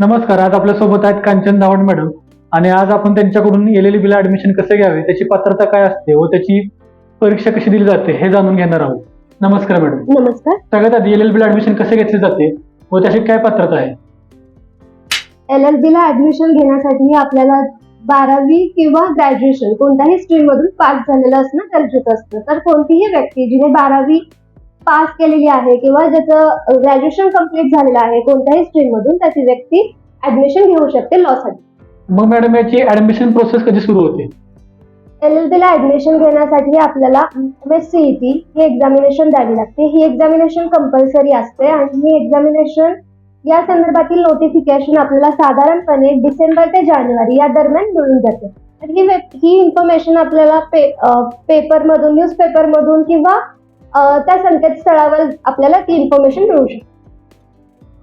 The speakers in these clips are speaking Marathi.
नमस्कार आज आपल्यासोबत आहेत कांचन धावड मॅडम. आणि आज आपण त्यांच्याकडून एल बीला ऍडमिशन कसं घ्यावे त्याची पात्रता काय असते व त्याची परीक्षा कशी दिली जाते हे जाणून घेणार आहोत. नमस्कार मॅडम. नमस्कार. सगळ्यात आधी एल एल बीला ऍडमिशन कसे घेतले जाते व त्याची काय पात्रता आहे? एल एल बी ला ऍडमिशन घेण्यासाठी आपल्याला बारावी किंवा ग्रॅज्युएशन कोणत्याही स्ट्रीम मधून पास झालेलं असणं गरजेचं असतं. तर कोणतीही व्यक्ती जिने बारावी पास केलेली आहे किंवा ज्याचं ग्रॅज्युएशन कंप्लीट झालेलं आहे कोणत्याही स्ट्रीम मधून त्याची व्यक्ती ऍडमिशन घेऊ शकते लॉ साठी. मग मॅडम याची ऍडमिशन प्रोसेस कधी सुरू होते? एल एल ला ऍडमिशन घेण्यासाठी आपल्याला एम एस सीईटी ही एक्झामिनेशन द्यावी लागते. ही एक्झामिनेशन कंपल्सरी असते आणि ही एक्झामिनेशन या संदर्भातील नोटिफिकेशन आपल्याला साधारणपणे डिसेंबर ते जानेवारी या दरम्यान मिळून जाते. ही ही इन्फॉर्मेशन आपल्याला पे पेपरमधून न्यूजपेपरमधून किंवा त्या संकेतस्थळावर आपल्याला ती इन्फॉर्मेशन मिळू शकते.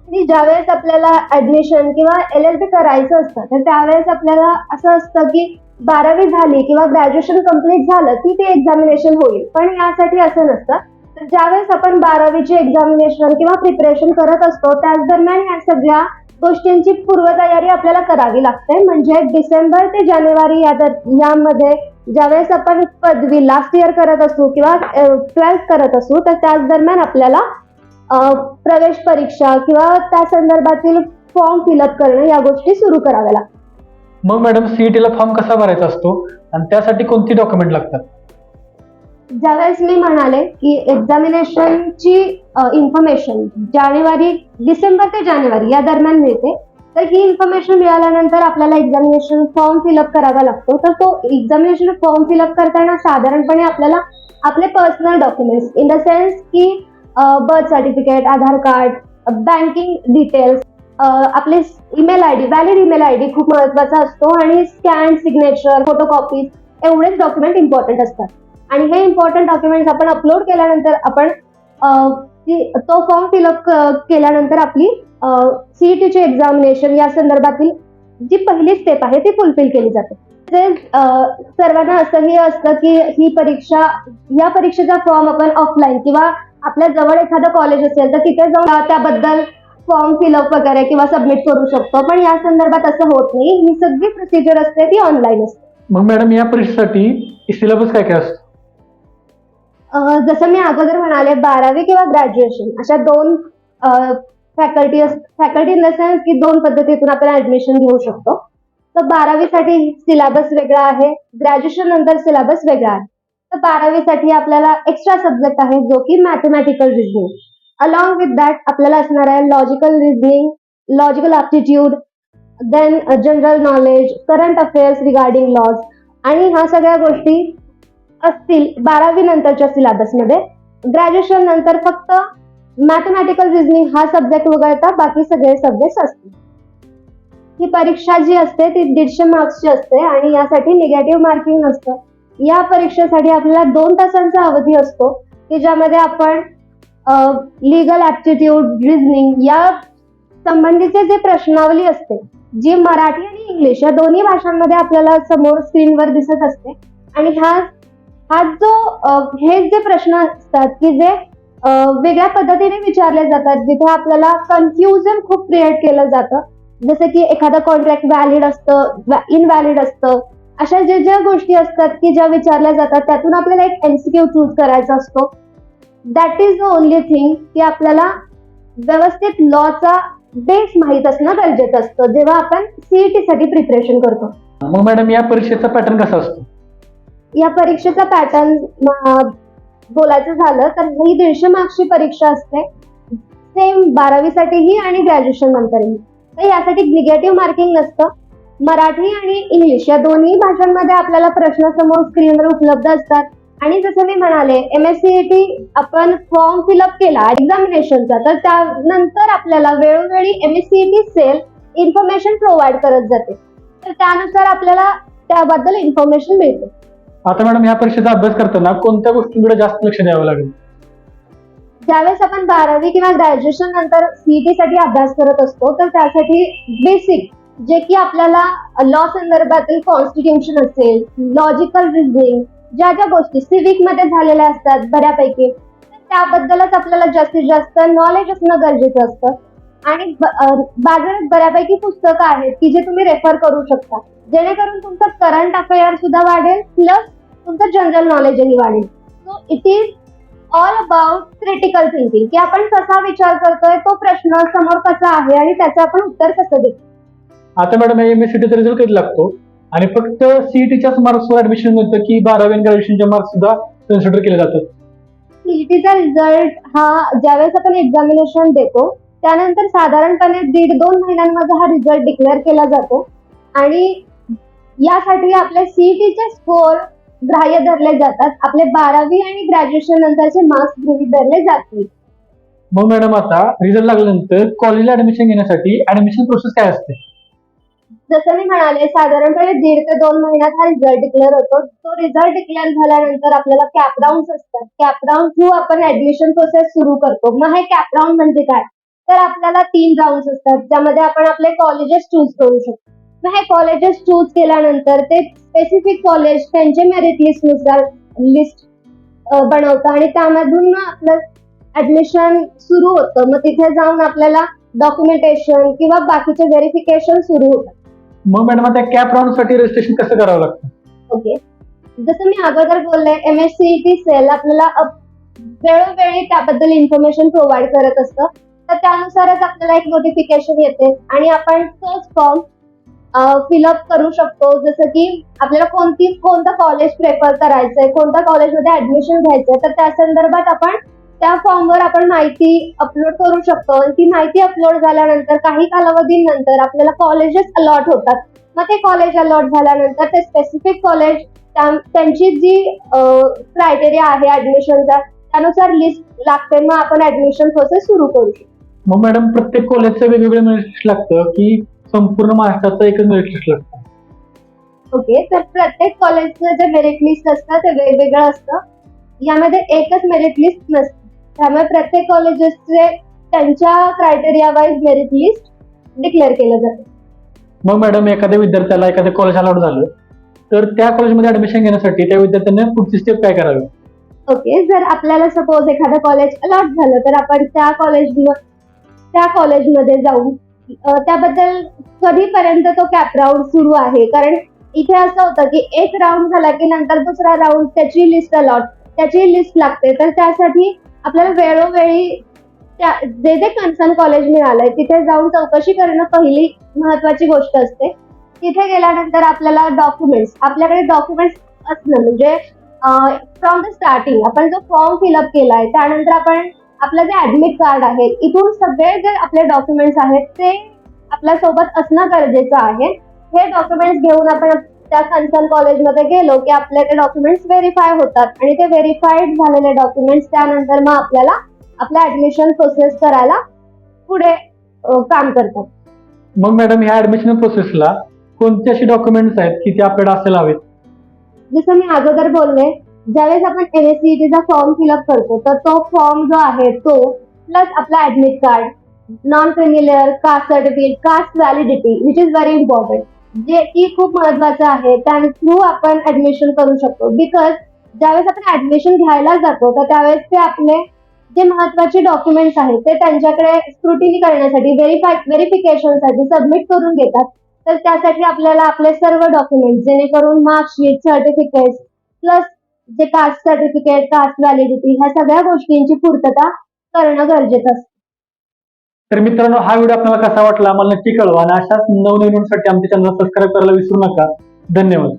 आणि ज्यावेळेस आपल्याला ऍडमिशन किंवा एल एल बी करायचं असतं तर त्यावेळेस आपल्याला असं असतं की बारावी झाली किंवा ग्रॅज्युएशन कंप्लीट झालं की ते एक्झामिनेशन होईल. पण यासाठी असं नसतं. तर ज्यावेळेस आपण बारावीची एक्झामिनेशन किंवा प्रिपरेशन करत असतो त्याच दरम्यान या सगळ्या गोष्टींची पूर्वतयारी आपल्याला करावी लागते. म्हणजे डिसेंबर ते जानेवारी या दर यामध्ये ज्यावेळेस आपण पदवी लास्ट इयर करत असू किंवा ट्वेल्थ करत असू तर त्याच दरम्यान आपल्याला प्रवेश परीक्षा किंवा त्या संदर्भातील फॉर्म फिलअप करणं या गोष्टी सुरू कराव्या लागतात. मग मॅडम सीईटी ला फॉर्म कसा भरायचा असतो? आणि त्यासाठी कोणती डॉक्युमेंट लागतात? ज्यावेळेस मी म्हणाले की एक्झामिनेशनची इन्फॉर्मेशन जानेवारी डिसेंबर ते जानेवारी या दरम्यान मिळते तर ही इन्फॉर्मेशन मिळाल्यानंतर आपल्याला एक्झामिनेशन फॉर्म फिलअप करावा लागतो. तर तो एक्झामिनेशन फॉर्म फिलअप करताना साधारणपणे आपल्याला आपले personal documents in the sense की birth certificate Aadhaar card banking details आपले email I D valid email I D खूप महत्त्वाचा असतो आणि स्कॅन सिग्नेचर फोटोकॉपीज एवढेच डॉक्युमेंट इम्पॉर्टंट असतात. आणि हे इम्पॉर्टंट डॉक्युमेंट्स आपण अपलोड केल्यानंतर आपण ती- तो फॉर्म फिलअप केल्यानंतर आपली सीईटीची एक्झामिनेशन या संदर्भातील जी पहिली स्टेप आहे ती फुलफिल केली जाते. जे अ, सर्वांना असंही असतं की ही परीक्षा या परीक्षेचा फॉर्म आपण ऑफलाईन किंवा आपल्या जवळ एखादं कॉलेज असेल तर तिथे जाऊन त्याबद्दल फॉर्म फिलअप वगैरे किंवा सबमिट करू शकतो. पण या संदर्भात असं होत नाही. ही सगळी प्रोसिजर असते ती ऑनलाईन असते. मग मॅडम या परीक्षेसाठी सिलेबस काय काय असतो? जसं मी अगोदर म्हणाले बारावी किंवा ग्रॅज्युएशन अशा दोन faculty faculty in the sense की दोन पद्धतीतून आपण ऍडमिशन घेऊ शकतो. तर बारावीसाठी सिलेबस वेगळा आहे ग्रॅज्युएशन नंतर सिलेबस वेगळा आहे. तर बारावीसाठी आपल्याला एक्स्ट्रा सब्जेक्ट आहे जो की mathematical reasoning along with that आपल्याला असणार आहे logical reasoning logical aptitude then general knowledge current affairs regarding laws आणि ह्या सगळ्या गोष्टी असतील बारावी नंतरच्या सिलेबसमध्ये ग्रॅज्युएशन नंतर फक्त मॅथमॅटिकल रिझनिंग हा सब्जेक्ट वगळता बाकी सगळे सब्जेक्ट असतील. ही परीक्षा जी असते ती दीडशे मार्क्सची असते आणि यासाठी निगेटिव्ह मार्किंग असतं. या परीक्षेसाठी आपल्याला दोन तासांचा अवधी असतो की ज्यामध्ये आपण लिगल ऍप्टिट्यूड रिझनिंग या संबंधीचे जे प्रश्नावली असते जी मराठी आणि इंग्लिश या दोन्ही भाषांमध्ये आपल्याला समोर स्क्रीनवर दिसत असते. आणि ह्या हा जो हे जे प्रश्न असतात की जे वेगळ्या पद्धतीने विचारले जातात जिथे आपल्याला कन्फ्युजन खूप क्रिएट केलं जातं. जसं की एखादा कॉन्ट्रॅक्ट व्हॅलिड असतं इनव्हॅलिड असतं. अशा ज्या ज्या गोष्टी असतात की ज्या विचारल्या जातात त्यातून आपल्याला एक एमसीक्यू चूज करायचा असतो. That is the only thing की आपल्याला व्यवस्थित लॉचा बेस माहीत असणं गरजेचं असतं जेव्हा आपण सीईटी साठी प्रिपरेशन करतो. मग मॅडम या परीक्षेचा पॅटर्न कसा असतो? या परीक्षेचा पॅटर्न बोलायचं झालं तर ही दीडशे मार्क्सची परीक्षा असते. सेम बारावीसाठीही आणि ग्रॅज्युएशन नंतरही. तर यासाठी निगेटिव्ह मार्किंग नसतं. मराठी आणि इंग्लिश या दोन्ही भाषांमध्ये आपल्याला प्रश्न समोर स्क्रीनवर उपलब्ध असतात. आणि जसं मी म्हणाले एम एस सी टी आपण फॉर्म फिलअप केला एक्झामिनेशनचा तर त्यानंतर आपल्याला वेळोवेळी M S C T cell information provide करत जाते. तर त्यानुसार आपल्याला त्याबद्दल इन्फॉर्मेशन मिळते. आता मॅडम या परीक्षेचा अभ्यास करताना कोणत्या गोष्टींकडे जास्त लक्ष द्यावं लागेल? ज्यावेळेस आपण बारावी किंवा ग्रॅज्युएशन नंतर सीईटी साठी अभ्यास करत असतो तर त्यासाठी बेसिक जे की आपल्याला लॉ संदर्भातील कॉन्स्टिट्युशन असेल लॉजिकल रिझनिंग ज्या ज्या गोष्टी सिविकमध्ये झालेल्या असतात बऱ्यापैकी त्याबद्दलच आपल्याला जास्तीत जास्त नॉलेज असणं गरजेचं असतं. आणि बाजारात बऱ्यापैकी पुस्तकं आहेत की जे तुम्ही रेफर करू शकता. जेणेकरून तुमचं करंट अफेअर सुद्धा वाढेल प्लस तुमचं जनरल नॉलेजही वाढेल so it is all about critical thinking की आपण कसा विचार करतोय तो प्रश्न समोर कसा आहे आणि त्याचं आपण उत्तर कसं देतो आता मॅडम एम एस सीटीचा रिझल्ट कधी लागतो? आणि फक्त सीईटीच्याच मार्क्सवर ऍडमिशन मिळतं की बारावी आणि ग्रॅज्युएशनच्या मार्क्स सुद्धा कन्सिडर केले जातात? सीईटीचा रिझल्ट हा ज्यावेळेस आपण एक्झामिनेशन देतो त्यानंतर साधारणपणे दीड दोन महिन्यांमध्ये हा रिझल्ट डिक्लेअर केला जातो. आणि यासाठी आपले सीईटीचे स्कोर ग्राह्य धरले जातात. आपले बारावी आणि ग्रॅज्युएशन नंतरचे मार्क्स गृहीत धरले जातील मग मॅडम आता रिझल्ट लागल्यानंतर कॉलेजला ऍडमिशन घेण्यासाठी ऍडमिशन प्रोसेस काय असते? जसं मी म्हणाले साधारणपणे दीड ते दोन महिन्यात हा रिझल्ट डिक्लेअर होतो. तो रिझल्ट डिक्लेअर झाल्यानंतर आपल्याला कॅप राऊंड असतात. कॅप राऊंड थ्रू आपण ऍडमिशन प्रोसेस सुरू करतो. मग हे कॅप राऊंड म्हणजे काय? तर आपल्याला तीन राऊंड असतात. ज्यामध्ये आपण आपले कॉलेजेस चूज करू शकतो. मग हे कॉलेजेस चूज केल्यानंतर ते स्पेसिफिक कॉलेज त्यांचे मेरिट लिस्टनुसार लिस्ट बनवतं. आणि त्यामधून आपलं ऍडमिशन सुरू होतं. मग तिथे जाऊन आपल्याला डॉक्युमेंटेशन किंवा बाकीचे व्हेरिफिकेशन सुरू होतात. मग मॅडम आता कॅप राऊंडसाठी रजिस्ट्रेशन कसं करावं लागतं? ओके जसं मी अगोदर बोलले एम एस सी सेल आपल्याला वेळोवेळी त्याबद्दल इन्फॉर्मेशन प्रोव्हाइड करत असतं. तर त्यानुसारच आपल्याला एक नोटिफिकेशन येते. आणि आपण तोच फॉर्म फिलअप करू शकतो. जसं की आपल्याला कोणती कोणतं कॉलेज प्रेफर करायचंय कोणत्या कॉलेजमध्ये ऍडमिशन घ्यायचंय तर त्या संदर्भात आपण त्या फॉर्मवर आपण माहिती अपलोड करू शकतो. आणि ती माहिती अपलोड झाल्यानंतर काही कालावधीनंतर आपल्याला कॉलेजेस अलॉट होतात. मग ते कॉलेज अलॉट झाल्यानंतर ते स्पेसिफिक कॉलेज त्यांची जी क्रायटेरिया आहे ऍडमिशनचा त्यानुसार लिस्ट लागते. मग आपण ऍडमिशन प्रोसेस सुरू करू शकतो. मग मॅडम प्रत्येक कॉलेजचं वेगवेगळं मेरिट लागतं की संपूर्ण महाराष्ट्राचं एकच मेरिट लिस्ट लागतं ओके तर प्रत्येक कॉलेजचं जे मेरिट लिस्ट असतं ते वेगवेगळं असतं. यामध्ये एकच मेरिट लिस्ट नसते. त्यामुळे प्रत्येक कॉलेजेसचे त्यांच्या criteria wise merit list declare केलं जातं. मग मॅडम एखाद्या विद्यार्थ्याला एखाद्या कॉलेज अलॉट झालं तर त्या कॉलेजमध्ये ऍडमिशन घेण्यासाठी त्या विद्यार्थ्याने पुढची स्टेप काय करावी? ओके जर आपल्याला सपोज एखादं कॉलेज अलॉट झालं तर आपण त्या कॉलेज त्या कॉलेजमध्ये जाऊन त्याबद्दल कधीपर्यंत तो कॅप राऊंड सुरू आहे? कारण इथे असं होतं की एक राऊंड झाला की नंतर दुसरा राऊंड त्याची लिस्ट अलॉट त्याची लिस्ट लागते. तर त्यासाठी आपल्याला वेळोवेळी त्या जे जे कन्सर्न कॉलेज मिळालंय तिथे जाऊन चौकशी करणं पहिली महत्वाची गोष्ट असते. तिथे गेल्यानंतर आपल्याला डॉक्युमेंट्स आपल्याकडे डॉक्युमेंट्स असणं म्हणजे फ्रॉम द स्टार्टिंग आपण जो फॉर्म फिलअप केलाय त्यानंतर आपण आपलं जे ऍडमिट कार्ड आहे इथून सगळे जे आपले डॉक्युमेंट्स आहेत ते आपल्यासोबत असणं गरजेचं आहे. हे डॉक्युमेंट्स घेऊन आपण त्या कन्सर्न कॉलेजमध्ये गेलो की आपले ते डॉक्युमेंट्स व्हेरीफाय होतात. आणि ते व्हेरीफाईड झालेले डॉक्युमेंट्स त्यानंतर मग आपल्याला आपलं ऍडमिशन प्रोसेस करायला पुढे काम करतात. मग मॅडम ह्या ऍडमिशन प्रोसेसला कोणते असे डॉक्युमेंट्स आहेत की ते आपल्याला असायला हवेत जसं मी अगोदर बोलले ज्यावेळेस आपण एन एस फॉर्म फिलअप करतो तर तो फॉर्म जो आहे तो प्लस आपला admit card non creamy layer caste certificate caste validity which is very important जे की खूप महत्वाचं आहे त्या थ्रू आपण ऍडमिशन करू शकतो. बिकॉज ज्यावेळेस आपण ऍडमिशन घ्यायला जातो तर त्यावेळेस ते आपले जे महत्त्वाचे डॉक्युमेंट्स आहेत ते त्यांच्याकडे स्क्रुटिनी करण्यासाठी व्हेरीफाय व्हेरिफिकेशनसाठी सबमिट करून घेतात. तर त्यासाठी आपल्याला आपले सर्व डॉक्युमेंट जेणेकरून मार्कशीट सर्टिफिकेट प्लस जे कास्ट सर्टिफिकेट कास्ट व्हॅलिडिटी ह्या सगळ्या गोष्टींची पूर्तता करणं गरजेचं असतं. तर मित्रांनो हा व्हिडिओ आपल्याला कसा वाटला? आम्हाला नक्की कळवा आणि अशाच नवनवीनसाठी आमच्या चॅनल सबस्क्राईब करायला विसरू नका. धन्यवाद.